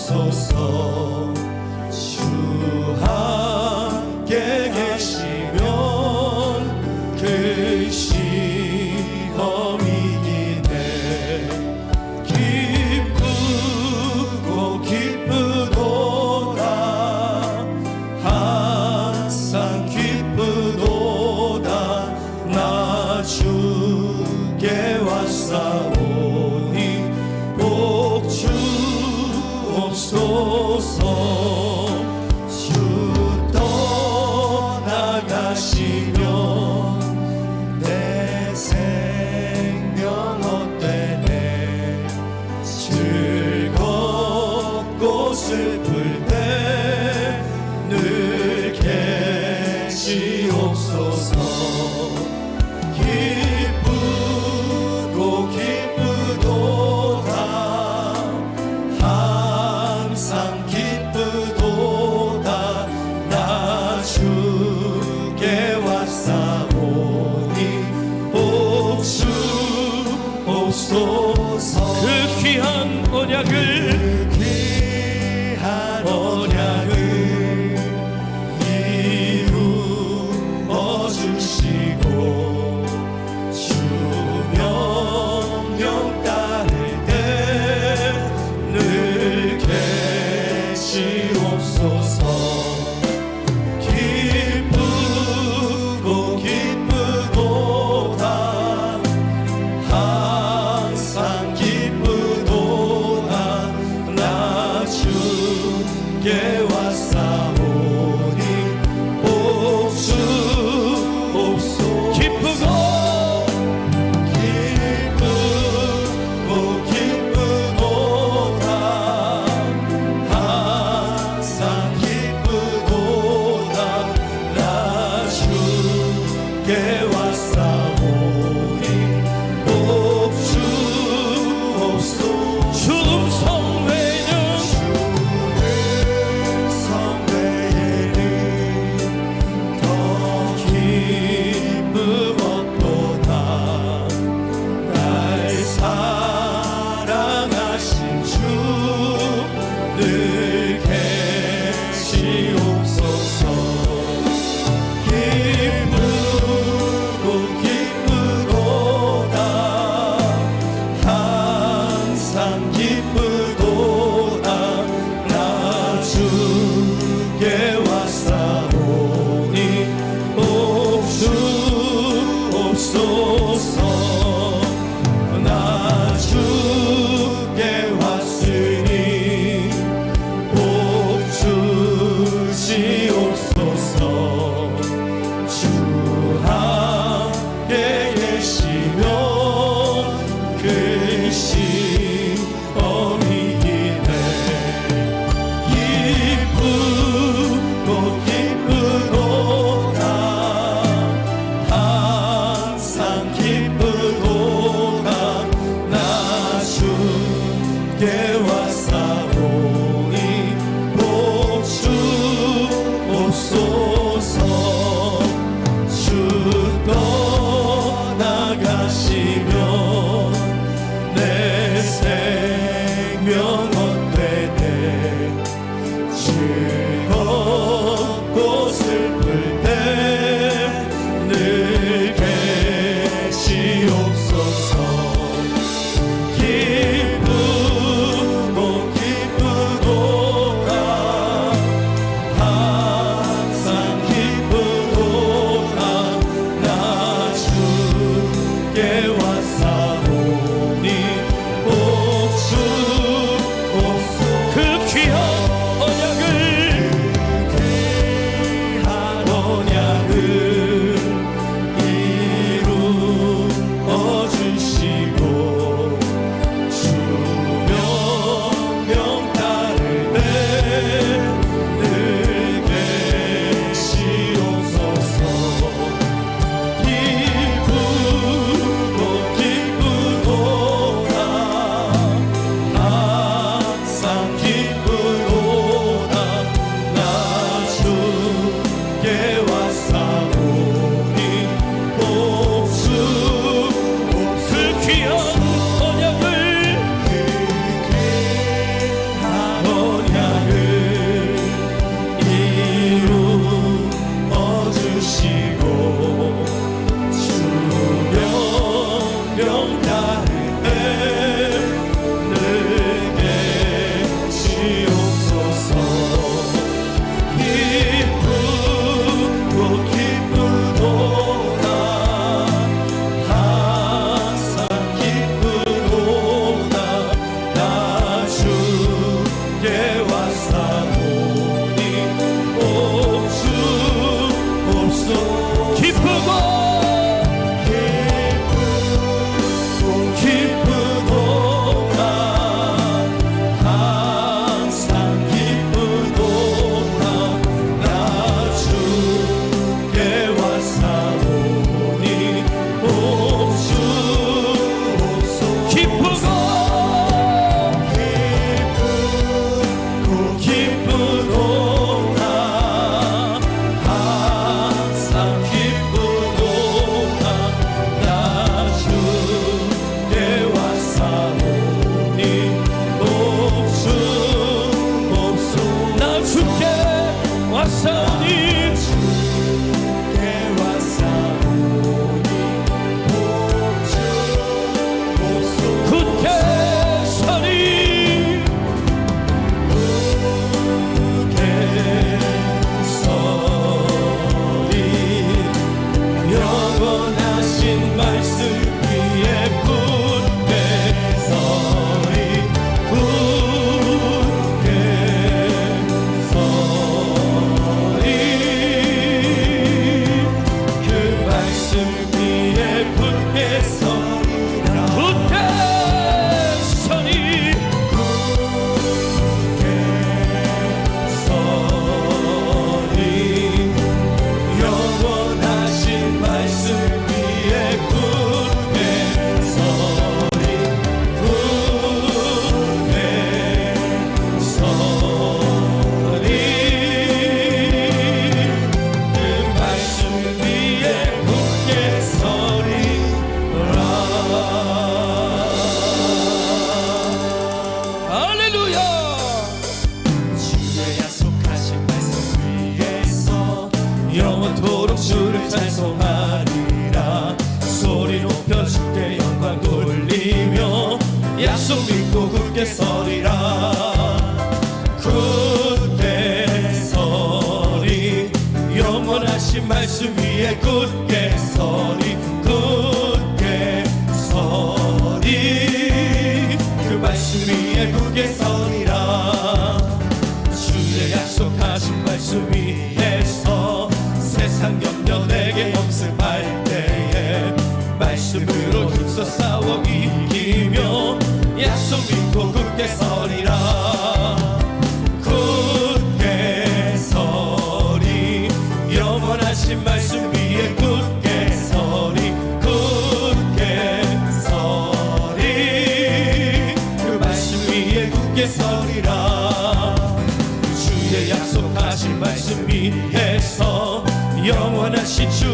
주옵소서. 주함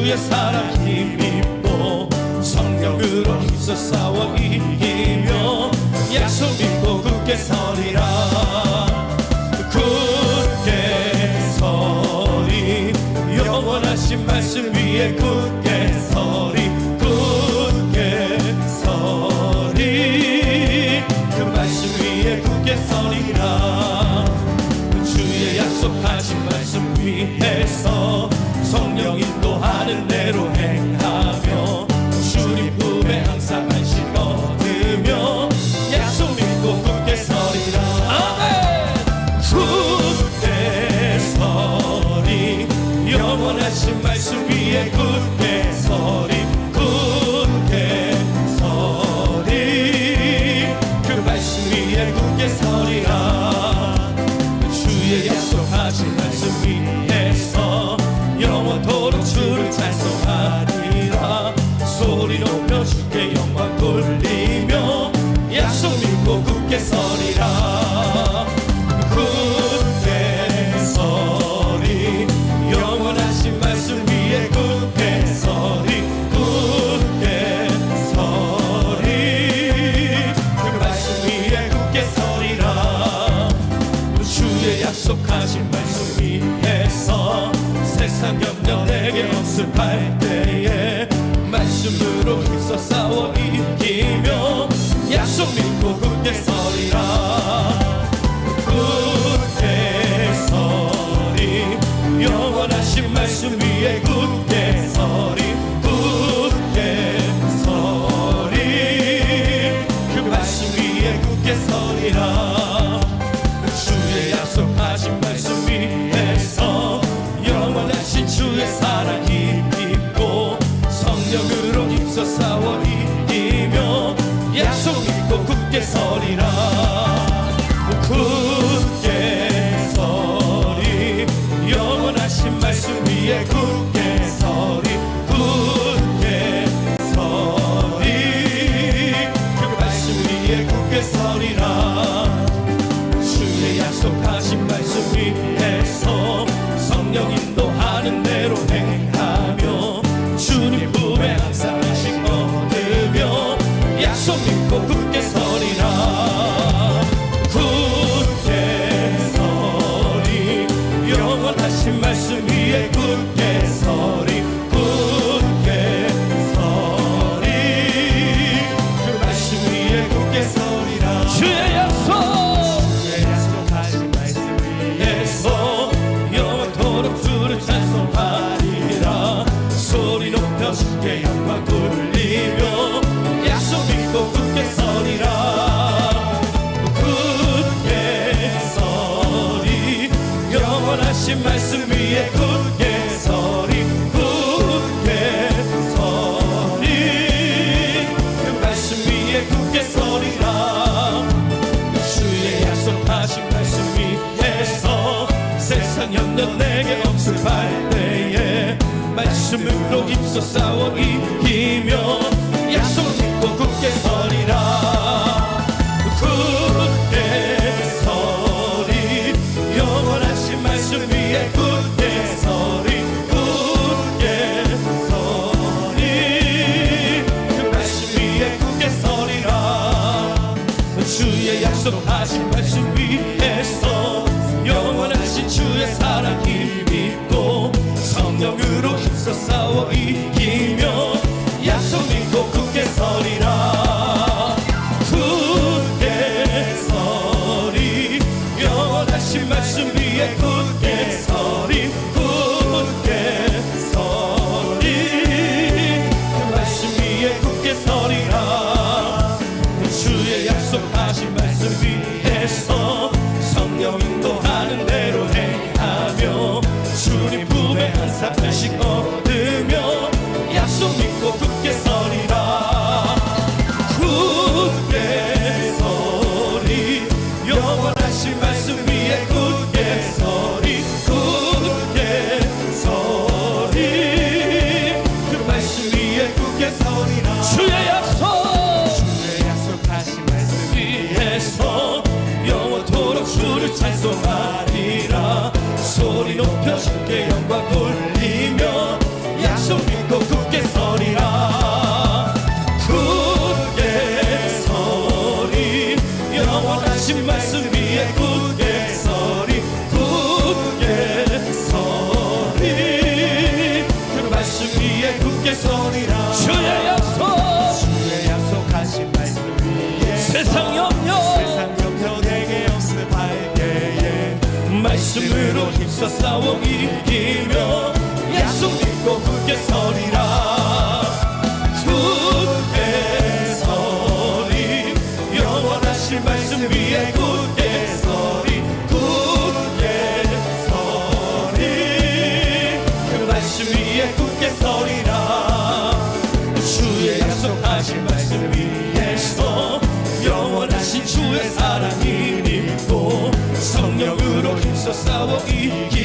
주의 사랑 힘입고 성령으로 힘써 싸워 이기며 약속 믿고 굳게 서리 입소 싸워 이기며 약속을 믿고 굳게 서리라. 굳게 서리. 영원하신 말씀 위에 굳게 서리. 굳게 서리. 그 말씀 위에 굳게 서리라. 주의 약속하신 말씀 위에 서 성령으로 힘써 싸워 이기며 저 싸워 이기며 약속 믿고 굳게 서리라. 굳게 서리. 영원하신 말씀 위에 굳게 서리. 굳게 서리. 그 말씀 위에 굳게 서리라. 주의 약속하신 말씀 위에서 영원하신 주의 사랑이 믿고 성령으로 힘써 싸워 이기